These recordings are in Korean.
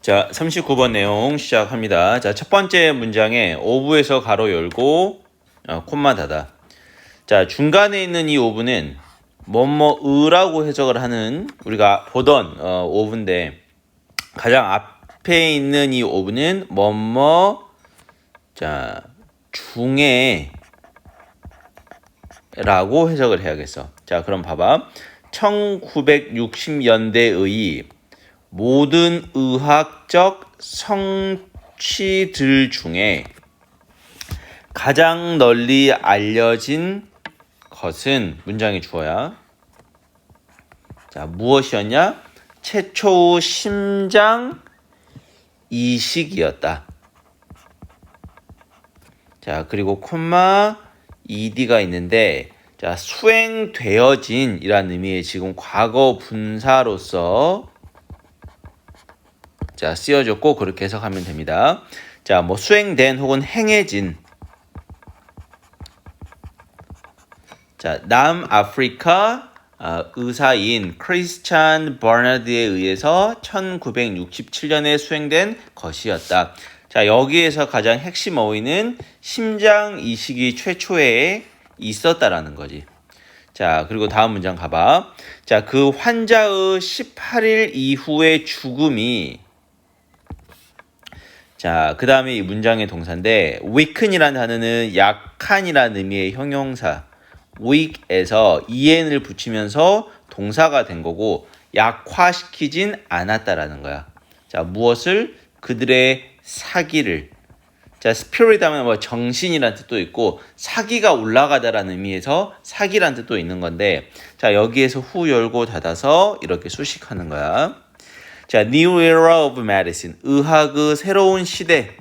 자, 39번 내용 시작합니다. 자, 첫 번째 문장에 오브에서 가로 열고 어, 콤마 닫아. 자, 중간에 있는 이 오브는 뭐뭐으라고 해석을 하는 우리가 보던 어, 오브인데 가장 앞에 있는 이 오브는 뭐뭐 자, 중에 라고 해석을 해야겠어. 자, 그럼 봐봐. 1960년대의 모든 의학적 성취들 중에 가장 널리 알려진 것은 문장의 주어야. 자, 무엇이었냐? 최초의 심장 이식이었다. 자, 그리고 콤마 ed가 있는데 자, 수행되어진 이라는 의미의 지금 과거 분사로서 자, 쓰여졌고 그렇게 해석하면 됩니다. 자, 뭐 수행된 혹은 행해진 자, 남아프리카 아, 의사인 크리스찬 버나드에 의해서 1967년에 수행된 것이었다. 자, 여기에서 가장 핵심 어휘는 심장 이식이 최초에 있었다라는 거지. 자, 그리고 다음 문장 가봐. 자, 그 환자의 18일 이후의 죽음이 자, 그 다음에 이 문장의 동사인데 weaken이라는 단어는 약한이라는 의미의 형용사 weak에서 en을 붙이면서 동사가 된 거고 약화시키진 않았다라는 거야. 자, 무엇을 그들의 사기를 자, spirit 하면 뭐 정신이라는 뜻도 있고 사기가 올라가다라는 의미에서 사기라는 뜻도 있는 건데 자, 여기에서 후 열고 닫아서 이렇게 수식하는 거야. 자, new era of medicine. 의학의 새로운 시대를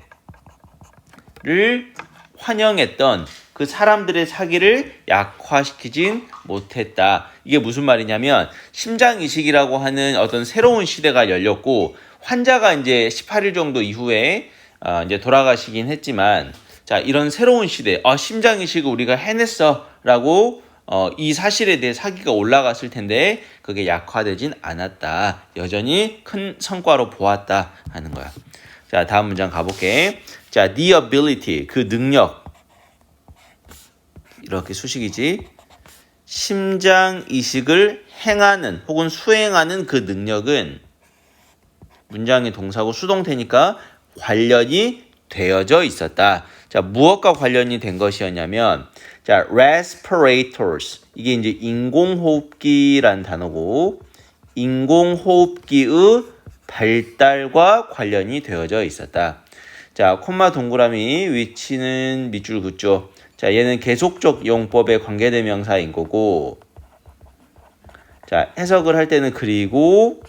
환영했던 그 사람들의 사기를 약화시키진 못했다. 이게 무슨 말이냐면 심장 이식이라고 하는 어떤 새로운 시대가 열렸고 환자가 이제 18일 정도 이후에 아, 이제 돌아가시긴 했지만 자 이런 새로운 시대 아 심장 이식을 우리가 해냈어라고 어, 이 사실에 대해 사기가 올라갔을 텐데 그게 약화되진 않았다. 여전히 큰 성과로 보았다 하는 거야. 자 다음 문장 가볼게. 자 the ability 그 능력 이렇게 수식이지. 심장 이식을 행하는 혹은 수행하는 그 능력은 문장의 동사고 수동태니까 관련이 되어져 있었다. 자, 무엇과 관련이 된 것이었냐면 자, respirators 이게 이제 인공호흡기란 단어고 인공호흡기의 발달과 관련이 되어져 있었다. 자, 콤마 동그라미 위치는 밑줄 긋죠. 자, 얘는 계속적 용법의 관계대명사인 거고 자, 해석을 할 때는 그리고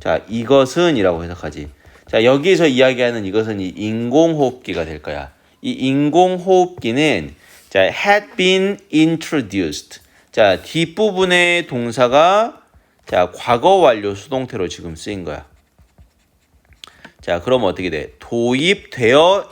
자, 이것은 이라고 해석하지. 자, 여기에서 이야기하는 이것은 이 인공호흡기가 될 거야. 이 인공호흡기는 자, had been introduced. 자, 뒷부분의 동사가 자, 과거 완료 수동태로 지금 쓰인 거야. 자, 그럼 어떻게 돼? 도입되었었다.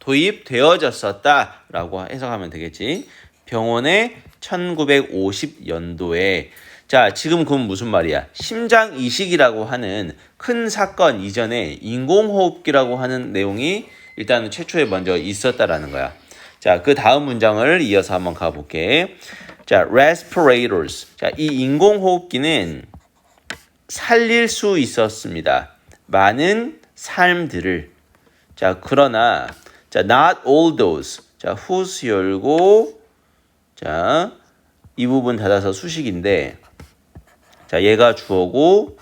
도입되어졌었다. 라고 해석하면 되겠지. 병원에 1950연도에 자, 지금 그건 무슨 말이야? 심장 이식이라고 하는 큰 사건 이전에 인공호흡기라고 하는 내용이 일단 최초에 먼저 있었다라는 거야. 자, 그 다음 문장을 이어서 한번 가볼게. 자, respirators. 자, 이 인공호흡기는 살릴 수 있었습니다. 많은 삶들을. 자, 그러나, 자, not all those. 자, whose 열고, 자, 이 부분 닫아서 수식인데, 자, 얘가 주어고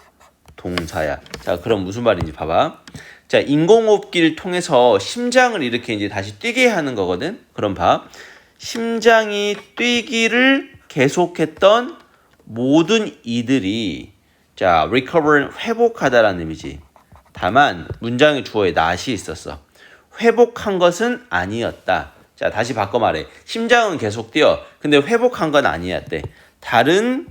동사야. 자, 그럼 무슨 말인지 봐봐. 자, 인공호흡기를 통해서 심장을 이렇게 이제 다시 뛰게 하는 거거든. 그럼 봐. 심장이 뛰기를 계속했던 모든 이들이 자, recover 회복하다라는 의미지. 다만 문장의 주어에 not이 있었어. 회복한 것은 아니었다. 자, 다시 바꿔 말해. 심장은 계속 뛰어. 근데 회복한 건 아니었대. 다른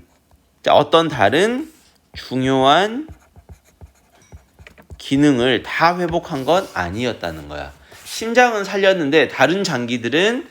자, 어떤 다른 중요한 기능을 다 회복한 건 아니었다는 거야. 심장은 살렸는데 다른 장기들은